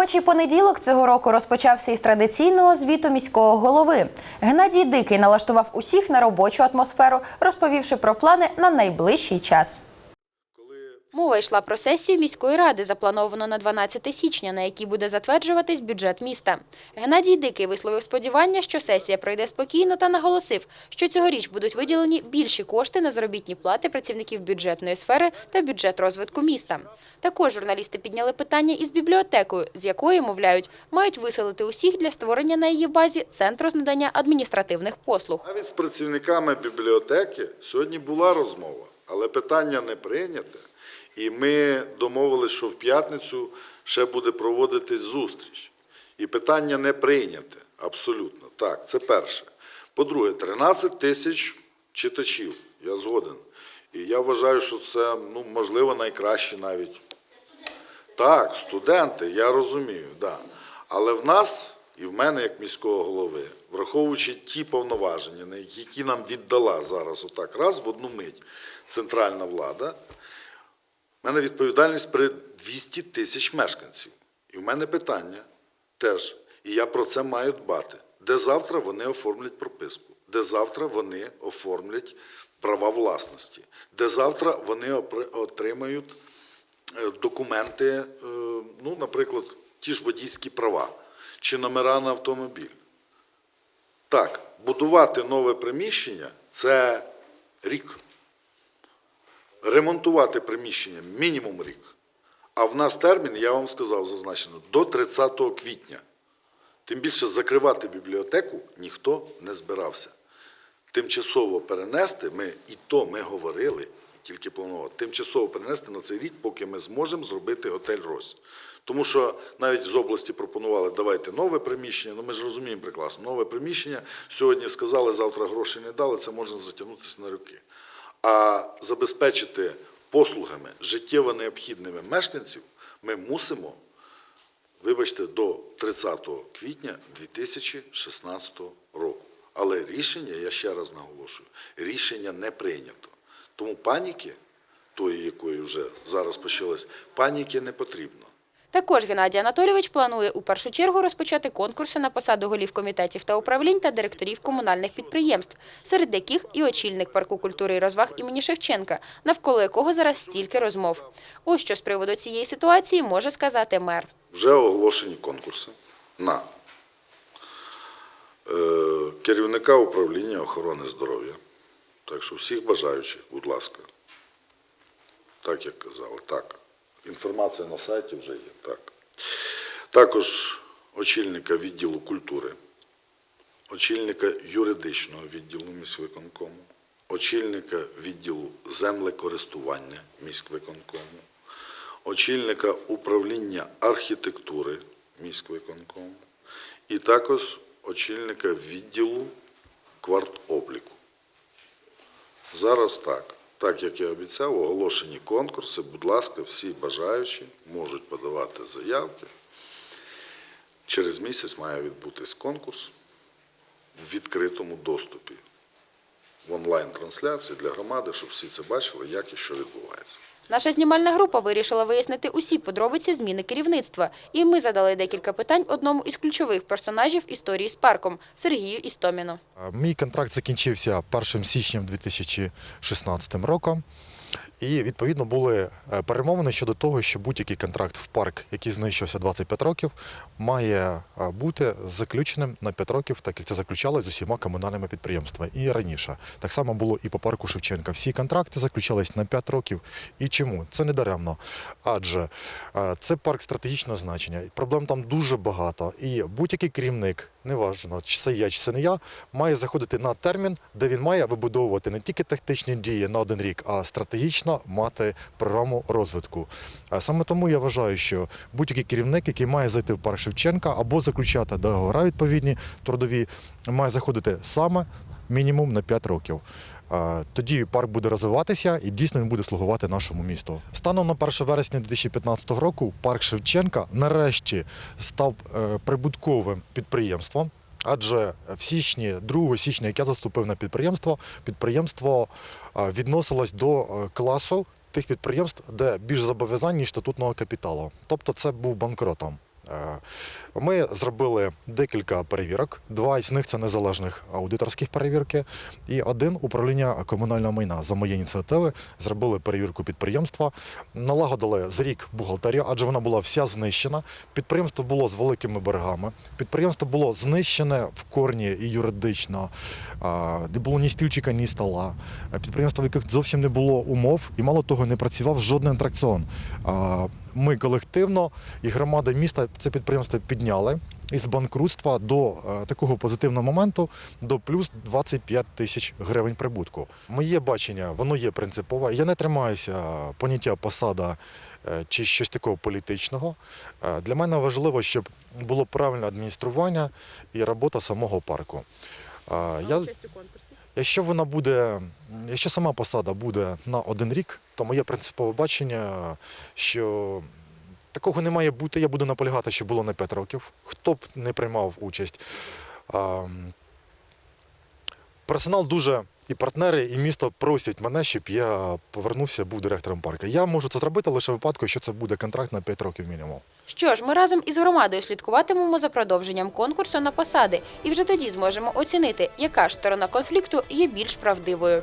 Робочий понеділок цього року розпочався із традиційного звіту міського голови. Геннадій Дикий налаштував усіх на робочу атмосферу, розповівши про плани на найближчий час. Мова йшла про сесію міської ради, заплановано на 12 січня, на якій буде затверджуватись бюджет міста. Геннадій Дикий висловив сподівання, що сесія пройде спокійно та наголосив, що цьогоріч будуть виділені більші кошти на заробітні плати працівників бюджетної сфери та бюджет розвитку міста. Також журналісти підняли питання із бібліотекою, з якої, мовляють, мають виселити усіх для створення на її базі центру з надання адміністративних послуг. Навіть з працівниками бібліотеки сьогодні була розмова, але питання не прийняте. І ми домовилися, що в п'ятницю ще буде проводитись зустріч. І питання не прийняте. Абсолютно. Так, це перше. По-друге, 13 тисяч читачів. Я згоден. І я вважаю, що це ну, можливо найкраще навіть. Так, студенти, я розумію, да. Але в нас і в мене, як міського голови, враховуючи ті повноваження, які- нам віддала зараз отак раз в одну мить центральна влада, в мене відповідальність перед 200 тисяч мешканців. І в мене питання теж, і я про це маю дбати. Де завтра вони оформлять прописку, де завтра вони оформлять права власності, де завтра вони отримають е, документи, е, ну, наприклад, ті ж водійські права чи номера на автомобіль. Так, будувати нове приміщення це рік. Ремонтувати приміщення мінімум рік. А в нас термін, я вам сказав, зазначено, до 30 квітня. Тим більше закривати бібліотеку ніхто не збирався. Тимчасово перенести, ми і то ми говорили, тільки планували, тимчасово перенести на цей рік, поки ми зможемо зробити готель Рось. Тому що навіть з області пропонували, давайте нове приміщення, ну ми ж розуміємо прекрасно, нове приміщення, сьогодні сказали, завтра грошей не дали, це можна затягнутися на роки. А забезпечити послугами життєво необхідними мешканців ми мусимо вибачте, до 30 квітня 2016 року. Але рішення, я ще раз наголошую, рішення не прийнято. Тому паніки, тої, якої вже зараз почалась, паніки не потрібно. Також Геннадій Анатолійович планує у першу чергу розпочати конкурси на посаду голів комітетів та управлінь та директорів комунальних підприємств, серед яких і очільник парку культури і розваг імені Шевченка, навколо якого зараз стільки розмов. Ось що з приводу цієї ситуації може сказати мер. Вже оголошені конкурси на е, керівника управління охорони здоров'я. Так що всіх бажаючих, будь ласка. Так, як казали, так. Інформація на сайті вже є, так. Також очільника відділу культури, очільника юридичного відділу міськвиконкому, очільника відділу землекористування міськвиконкому, очільника управління архітектури міськвиконкому і також очільника відділу квартобліку. Зараз так. Так як я обіцяв, оголошені конкурси. Будь ласка, всі бажаючі можуть подавати заявки. Через місяць має відбутись конкурс в відкритому доступі в онлайн-трансляції для громади, щоб всі це бачили, як і що відбувається. Наша знімальна група вирішила вияснити усі подробиці зміни керівництва. І ми задали декілька питань одному із ключових персонажів історії з парком – Сергію Істоміну. Мій контракт закінчився 1 січня 2016 роком. І відповідно були е, перемовини щодо того, що будь-який контракт в парк, який знищився 25 років, має е, бути заключеним на 5 років, так як це заключалось з усіма комунальними підприємствами і раніше. Так само було і по парку Шевченка. Всі контракти заключались на 5 років. І чому? Це не даремно. Адже е, це парк стратегічного значення. Проблем там дуже багато. І будь-який керівник, неважно, чи це я, чи це не я, має заходити на термін, де він має вибудовувати не тільки тактичні дії на один рік, а стратегічно мати програму розвитку. Саме тому я вважаю, що будь-який керівник, який має зайти в парк Шевченка або заключати договори відповідні трудові, має заходити саме мінімум на 5 років. Тоді парк буде розвиватися і дійсно він буде слугувати нашому місту. Станом на 1 вересня 2015 року парк Шевченка нарешті став е, прибутковим підприємством. Адже в січні, 2 січня, як я заступив на підприємство, підприємство відносилось до е, класу тих підприємств, де більш зобов'язань, ніж статутного капіталу. Тобто це був банкротом. Е, Ми зробили декілька перевірок. Два з них це незалежних аудиторських перевірки, і один управління комунального майна за моєї ініціативи зробили перевірку підприємства, налагодили з рік бухгалтерію, адже вона була вся знищена. Підприємство було з великими боргами. Підприємство було знищене в корні і юридично. Не було ні стільчика, ні стола. Підприємство, в яких зовсім не було умов, і мало того, не працював жоден атракціон. Ми колективно і громада міста це підприємство підняли із банкрутства до е, такого позитивного моменту до плюс 25 тисяч гривень прибутку. Моє бачення, воно є принципове. Я не тримаюся поняття посада е, чи щось такого політичного. Е, Для мене важливо, щоб було правильне адміністрування і робота самого парку. Е, Я, якщо вона буде, якщо сама посада буде на один рік, то моє принципове бачення, що такого не має бути. Я буду наполягати, що було на 5 років. Хто б не приймав участь. А, Персонал дуже і партнери, і місто просять мене, щоб я повернувся, був директором парку. Я можу це зробити лише в випадку, що це буде контракт на 5 років мінімум. Що ж, ми разом із громадою слідкуватимемо за продовженням конкурсу на посади і вже тоді зможемо оцінити, яка ж сторона конфлікту є більш правдивою.